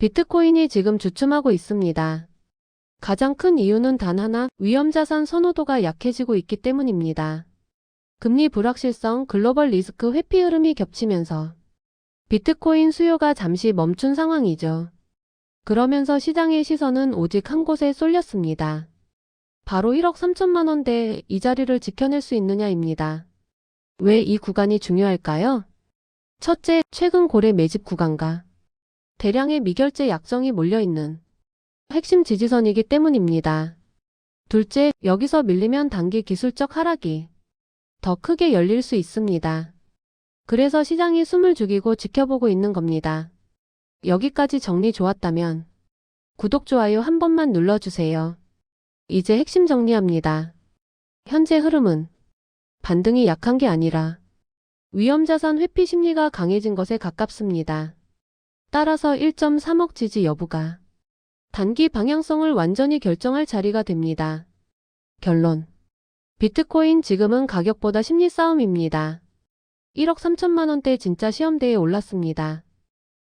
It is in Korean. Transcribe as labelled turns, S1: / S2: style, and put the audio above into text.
S1: 비트코인이 지금 주춤하고 있습니다. 가장 큰 이유는 단 하나, 위험자산 선호도가 약해지고 있기 때문입니다. 금리 불확실성, 글로벌 리스크 회피 흐름이 겹치면서 비트코인 수요가 잠시 멈춘 상황이죠. 그러면서 시장의 시선은 오직 한 곳에 쏠렸습니다. 바로 1억 3천만 원대 이 자리를 지켜낼 수 있느냐입니다. 왜 이 구간이 중요할까요? 첫째, 최근 고래 매집 구간과 대량의 미결제 약정이 몰려있는 핵심 지지선이기 때문입니다. 둘째, 여기서 밀리면 단기 기술적 하락이 더 크게 열릴 수 있습니다. 그래서 시장이 숨을 죽이고 지켜보고 있는 겁니다. 여기까지 정리 좋았다면 구독, 좋아요 한 번만 눌러주세요. 이제 핵심 정리합니다. 현재 흐름은 반등이 약한 게 아니라 위험자산 회피 심리가 강해진 것에 가깝습니다. 따라서 1.3억 지지 여부가 단기 방향성을 완전히 결정할 자리가 됩니다. 결론. 비트코인 지금은 가격보다 심리 싸움입니다. 1억 3천만 원대 진짜 시험대에 올랐습니다.